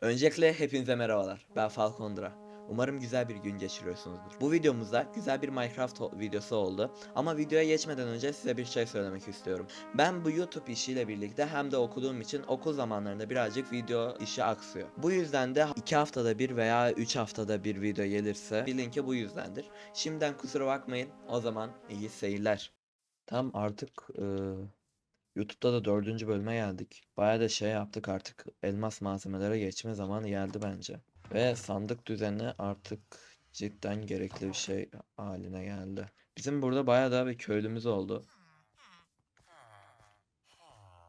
Öncelikle hepinize merhabalar. Ben Falcondra. Umarım güzel bir gün geçiriyorsunuzdur. Bu videomuzda güzel bir Minecraft videosu oldu. Ama videoya geçmeden önce size bir şey söylemek istiyorum. Ben bu YouTube işiyle birlikte hem de okuduğum için okul zamanlarında birazcık video işi aksıyor. Bu yüzden de 2 haftada bir veya 3 haftada bir video gelirse bilin ki bu yüzdendir. Şimdiden kusura bakmayın. O zaman iyi seyirler. Tam artık YouTube'da da dördüncü bölüme geldik. Bayağı da şey yaptık artık. Elmas malzemelere geçme zamanı geldi bence. Ve sandık düzeni artık cidden gerekli bir şey haline geldi. Bizim burada bayağı da bir köylümüz oldu.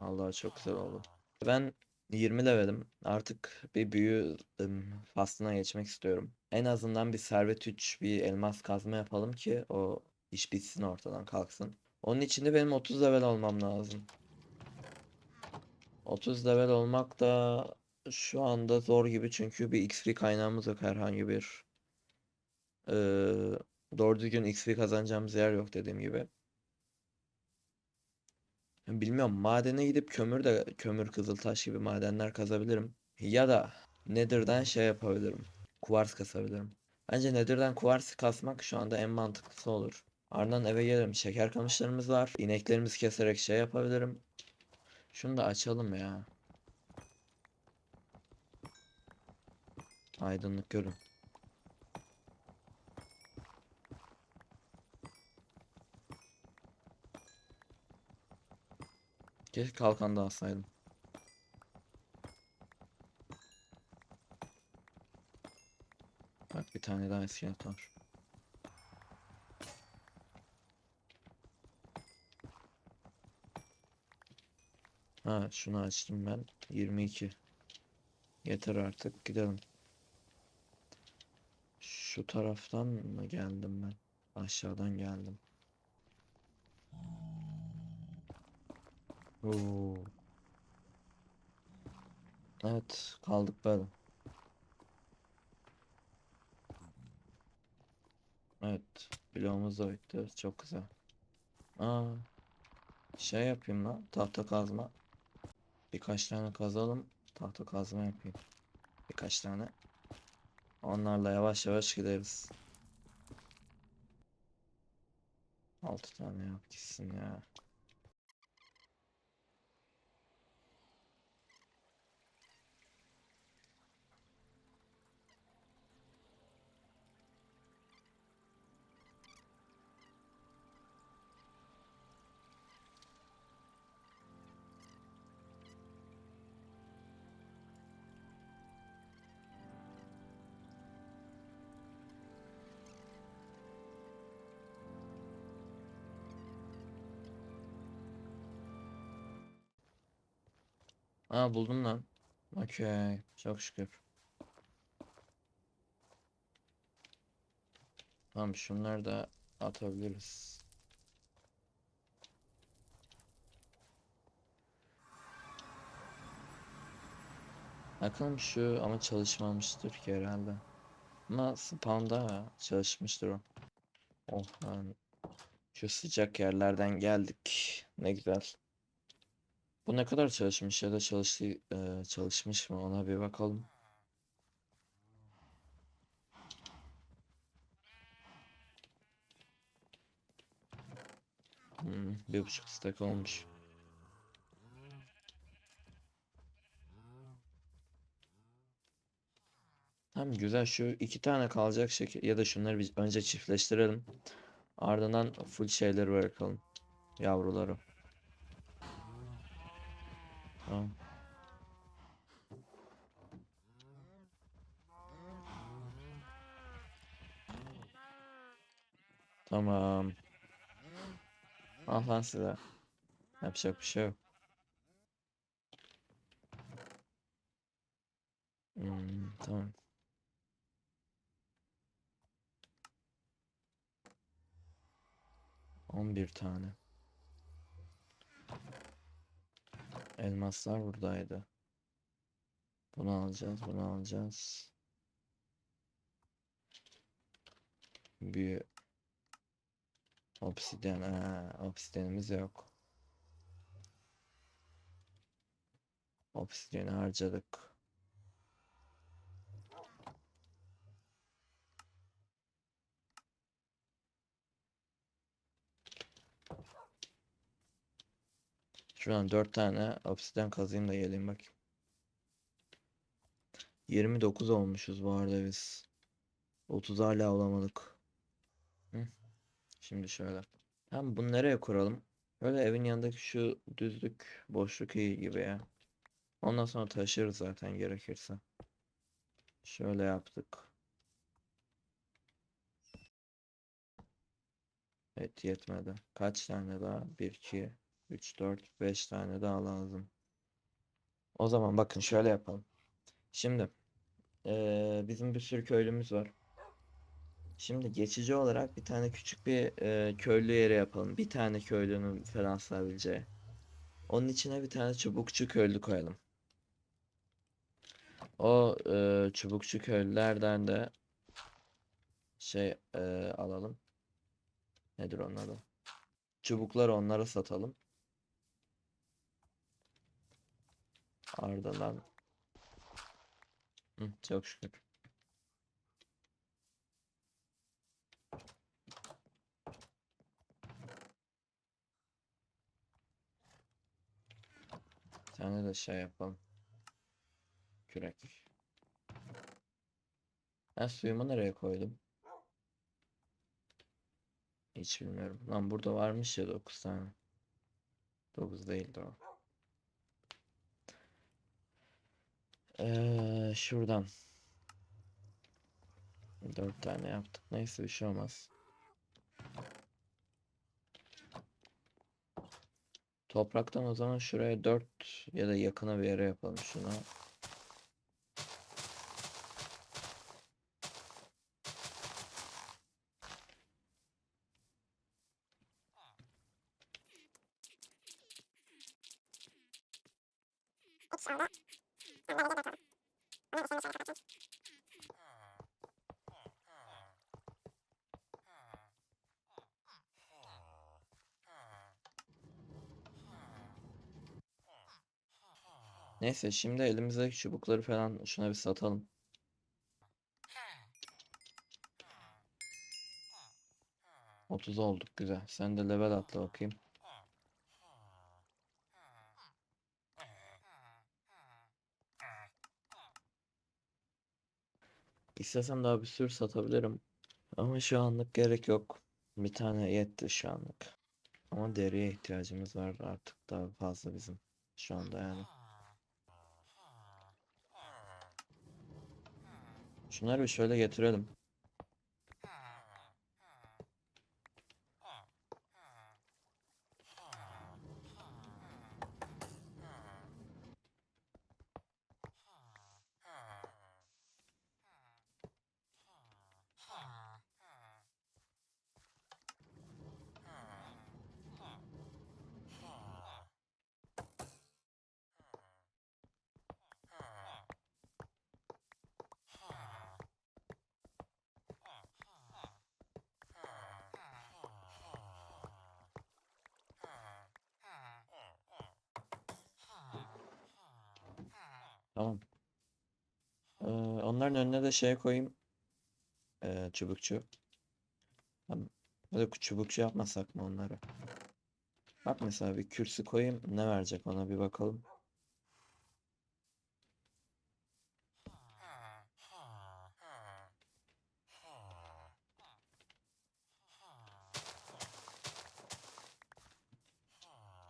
Allah çok güzel oldu. Ben 20 levelim. Artık bir büyü ım, faslına geçmek istiyorum. En azından bir servet 3, bir elmas kazma yapalım ki o iş bitsin ortadan kalksın. Onun için de benim 30 level olmam lazım. 30 level olmak da şu anda zor gibi çünkü bir XP kaynağımız yok herhangi bir. Ee, doğru düzgün XP kazanacağımız yer yok dediğim gibi. Bilmiyorum madene gidip kömür de kömür kızıltaş gibi madenler kazabilirim. Ya da Nether'dan şey yapabilirim. Kuvars kasabilirim. Bence Nether'dan kuvars kasmak şu anda en mantıklısı olur. Ardından eve gelirim. Şeker kamışlarımız var. İneklerimizi keserek şey yapabilirim. Şunu da açalım ya. Aydınlık görün. Keşke kalkan da alsaydım. Bak bir tane daha iskelet var. Ha şunu açtım ben. 22. Yeter artık gidelim. Şu taraftan mı geldim ben? Aşağıdan geldim. Oo. Evet kaldık böyle. Evet bloğumuz da bitti. Çok güzel. Aa, şey yapayım lan tahta kazma. Birkaç tane kazalım. Tahta kazma yapayım. Birkaç tane. Onlarla yavaş yavaş gideriz. 6 tane yap gitsin ya. Aa buldum lan. Okey. Çok şükür. Tamam şunları da atabiliriz. Bakalım şu ama çalışmamıştır ki herhalde. Ama spawn'da çalışmıştır o. Oh lan. Şu sıcak yerlerden geldik. Ne güzel. Bu ne kadar çalışmış ya da çalıştı e, çalışmış mı ona bir bakalım. Hmm, bir buçuk stack olmuş. Tamam güzel şu iki tane kalacak şekil ya da şunları bir önce çiftleştirelim. Ardından full şeyleri bırakalım. Yavruları. Tamam. Tamam. Ah lan size. Yapacak bir şey yok. Hmm, tamam. On bir tane. Elmaslar buradaydı. Bunu alacağız, bunu alacağız. Bir obsidyen, ha, obsidyenimiz yok. Obsidyeni harcadık. Şuradan 4 tane obsidian kazayım da geleyim bakayım. 29 olmuşuz bu arada biz. 30 hala olamadık. Şimdi şöyle. Tamam bunu nereye kuralım? Böyle evin yanındaki şu düzlük, boşluk iyi gibi ya. Ondan sonra taşırız zaten gerekirse. Şöyle yaptık. Evet yetmedi. Kaç tane daha? 1, 2, 3, 4, 5 tane daha lazım. O zaman bakın şöyle yapalım. Şimdi eee, bizim bir sürü köylümüz var. Şimdi geçici olarak bir tane küçük bir eee, köylü yeri yapalım. Bir tane köylünün falan sığabileceği. Onun içine bir tane çubukçu köylü koyalım. O eee, çubukçu köylülerden de şey eee, alalım. Nedir onun adı? Çubukları onlara satalım. Ardından Hı, çok şükür. Bir tane de şey yapalım. Kürek. Ben suyumu nereye koydum? Hiç bilmiyorum. Lan burada varmış ya 9 tane. 9 değildi o. Ee, şuradan. 4 tane yaptık. Neyse bir şey olmaz. Topraktan o zaman şuraya 4 ya da yakına bir yere yapalım şunu. Neyse şimdi elimizdeki çubukları falan şuna bir satalım. Otuz olduk güzel. Sen de level atla bakayım. İstesem daha bir sürü satabilirim. Ama şu anlık gerek yok. Bir tane yetti şu anlık. Ama deriye ihtiyacımız var artık daha fazla bizim. Şu anda yani. Şunları bir şöyle getirelim. Tamam. Ee, onların önüne de şey koyayım. Ee, çubukçu. Tamam. Da çubukçu yapmasak mı onları? Bak mesela bir kürsü koyayım. Ne verecek ona bir bakalım.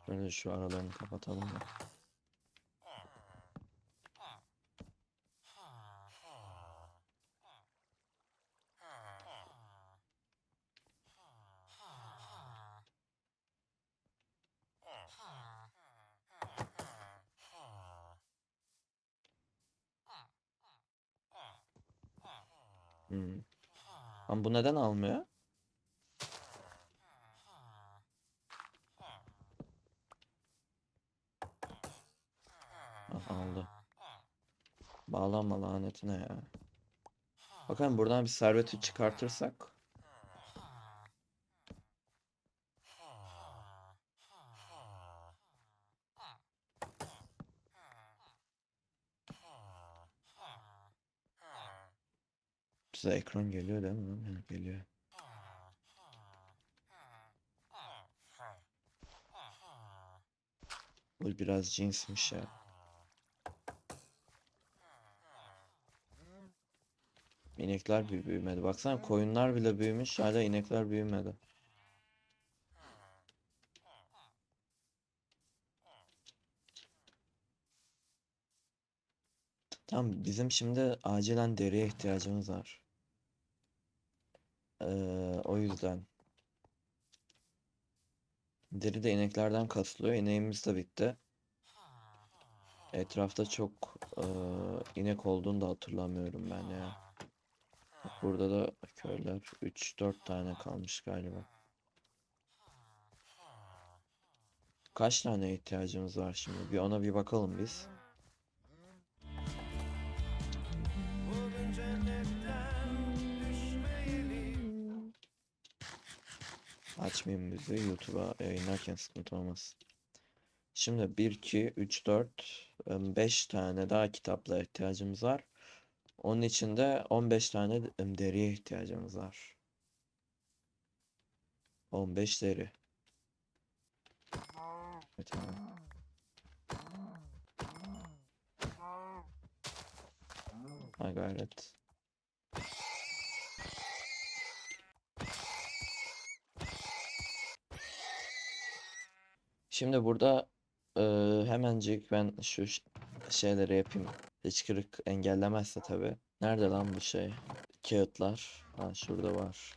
Şöyle şu aralarını kapatalım da. Hmm. Ama bu neden almıyor? Ah, aldı. Bağlanma lanetine ya. Bakalım buradan bir serveti çıkartırsak. Bize ekran geliyor değil mi? Evet, geliyor. Bu biraz cinsmiş ya. İnekler bir büyümedi. Baksana koyunlar bile büyümüş. Hala inekler büyümedi. Tamam bizim şimdi acilen deriye ihtiyacımız var. O yüzden. Deri de ineklerden kasılıyor. İneğimiz de bitti. Etrafta çok eee, inek olduğunu da hatırlamıyorum ben ya. Burada da köyler 3-4 tane kalmış galiba. Kaç tane ihtiyacımız var şimdi? Bir ona bir bakalım biz. Açmayayım bizi YouTube'a yayınlarken sıkıntı olmaz. Şimdi 1, 2, 3, 4, 5 tane daha kitapla ihtiyacımız var. Onun için de 15 tane deriye ihtiyacımız var. 15 deri. Evet, tamam. Ha gayret. Şimdi burada eee hemencik ben şu şeyleri yapayım. Hıçkırık engellemezse tabii. Nerede lan bu şey? Kağıtlar. Ha şurada var.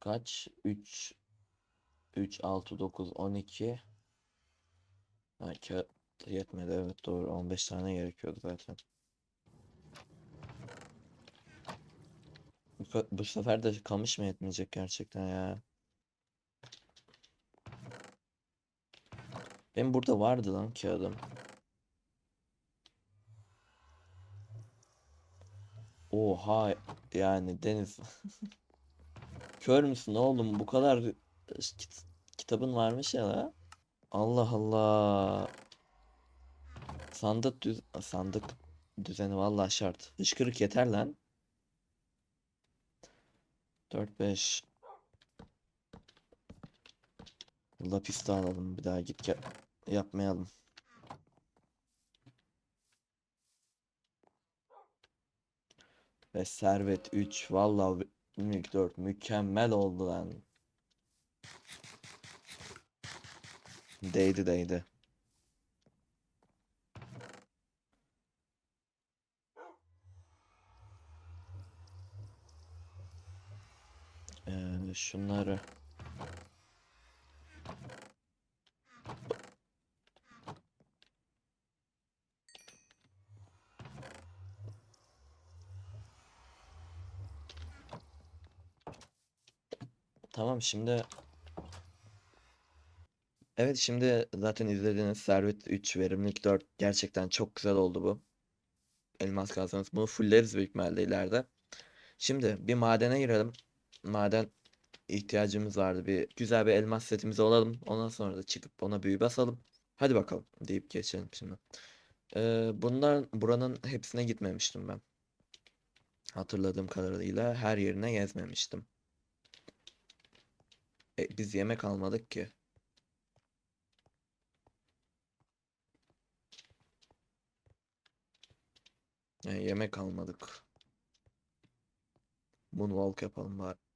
Kaç? 3 3 6 9 12. Ha kağıt yetmedi evet doğru 15 tane gerekiyordu zaten. Bu, bu sefer de kamış mı yetmeyecek gerçekten ya? Benim burada vardı lan kağıdım. Oha yani Deniz. Kör müsün oğlum? Bu kadar kit- kitabın varmış ya la. Allah Allah. Sandık düz sandık düzeni vallahi şart. Hıçkırık yeter lan. 4 5 Lapis de alalım bir daha git gel yapmayalım. Ve servet 3 vallahi mülk 4 mükemmel oldu lan. Değdi değdi. Ee, şunları Tamam şimdi Evet şimdi zaten izlediğiniz Servet 3 verimlilik 4 gerçekten çok güzel oldu bu. Elmas kazanız. Bunu fulleriz büyük ihtimalle ileride. Şimdi bir madene girelim. Maden ihtiyacımız vardı. Bir güzel bir elmas setimizi alalım. Ondan sonra da çıkıp ona büyü basalım. Hadi bakalım deyip geçelim şimdi. Ee, bunlar buranın hepsine gitmemiştim ben. Hatırladığım kadarıyla her yerine gezmemiştim. E, biz yemek almadık ki. E, yemek almadık. Moonwalk yapalım bari.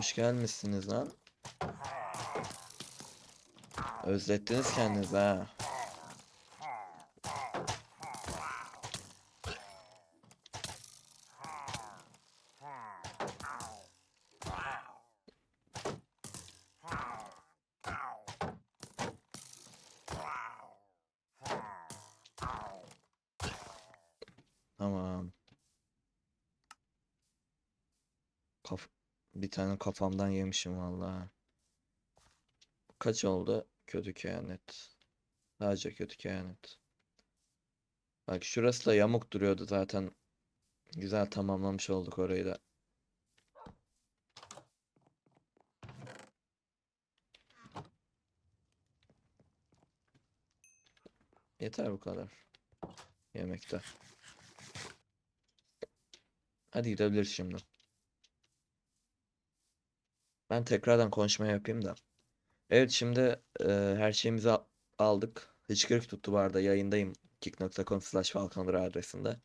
Hoş gelmişsiniz lan. Özlettiniz kendinizi ha. Tamam. Kaf bir tane kafamdan yemişim vallahi. Kaç oldu? Kötü kehanet. Sadece kötü kehanet. Bak şurası da yamuk duruyordu zaten. Güzel tamamlamış olduk orayı da. Yeter bu kadar. Yemekte. Hadi gidebiliriz şimdi. Ben tekrardan konuşma yapayım da. Evet şimdi e, her şeyimizi al- aldık. Hıçkırık tuttu bu arada yayındayım. kick.com slash adresinde.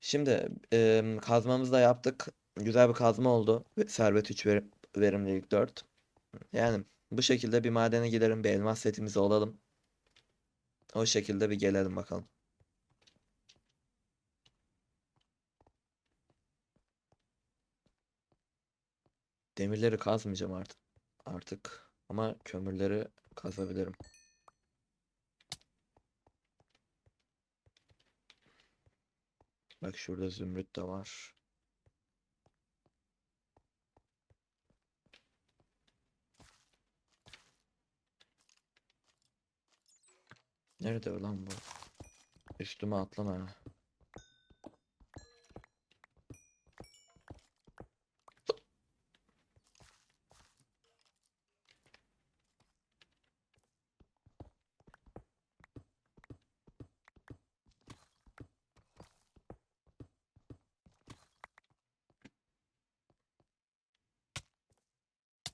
Şimdi e, kazmamızı da yaptık. Güzel bir kazma oldu. Ve Servet 3 verim, verimlilik 4. Yani bu şekilde bir madene gidelim. Bir elmas setimizi alalım. O şekilde bir gelelim bakalım. Demirleri kazmayacağım artık. Artık ama kömürleri kazabilirim. Bak şurada zümrüt de var. Nerede lan bu? Üstüme atlama.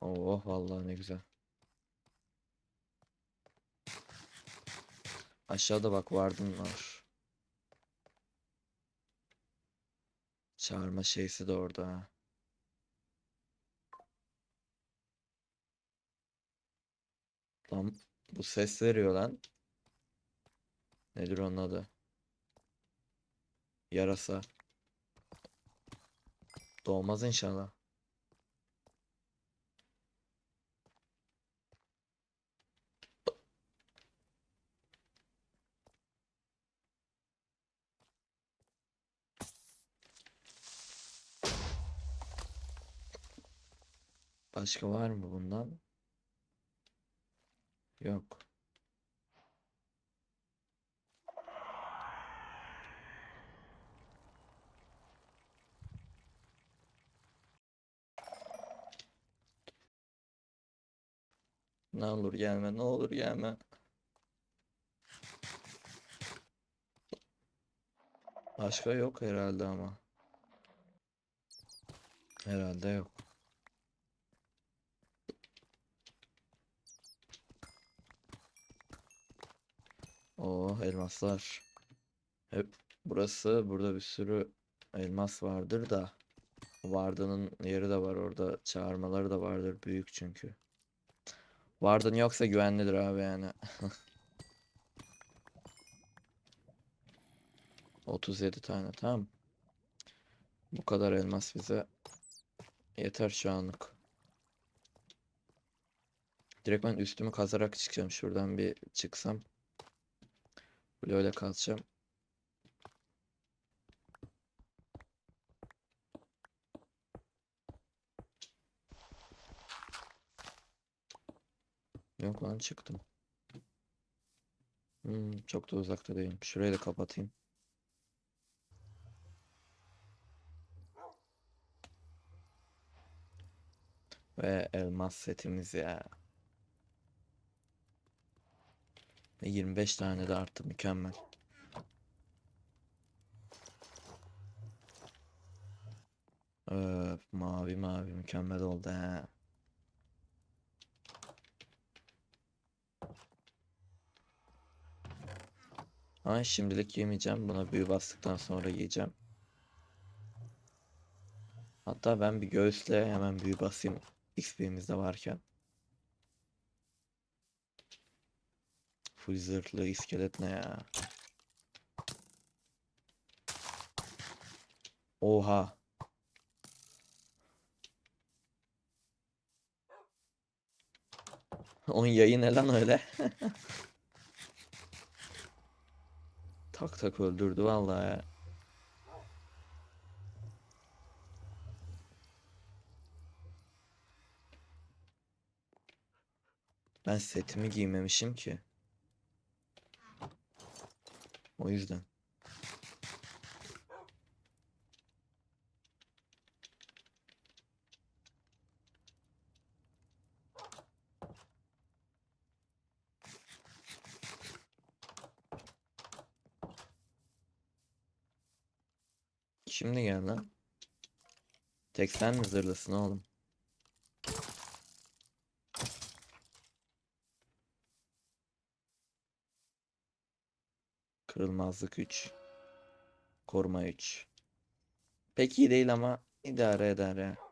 Oh vallahi ne güzel. Aşağıda bak vardın var. Çağırma şeysi de orada. Lan bu ses veriyor lan. Nedir onun adı? Yarasa. Doğmaz inşallah. Başka var mı bundan? Yok. Ne olur gelme, ne olur gelme. Başka yok herhalde ama. Herhalde yok. Oo elmaslar. Hep burası burada bir sürü elmas vardır da. Varda'nın yeri de var orada. Çağırmaları da vardır büyük çünkü. Vardın yoksa güvenlidir abi yani. 37 tane tamam. Bu kadar elmas bize yeter şu anlık. Direkt ben üstümü kazarak çıkacağım. Şuradan bir çıksam. Böyle öyle kalacağım. Yok lan çıktım. Hmm, çok da uzakta değilim. Şurayı da kapatayım. Ve elmas setimiz ya. Ve 25 tane de arttı mükemmel. Öf, mavi mavi mükemmel oldu ha. Ama şimdilik yemeyeceğim. Buna büyü bastıktan sonra yiyeceğim. Hatta ben bir göğüsle hemen büyü basayım. XP'miz de varken. Full iskelet ne ya? Oha. Onun yayı ne lan öyle? tak tak öldürdü vallahi ya. Ben setimi giymemişim ki. O yüzden. Şimdi gel lan. Tek sen mi zırlısın oğlum? Kırılmazlık 3. Koruma 3. Pek iyi değil ama idare eder ya.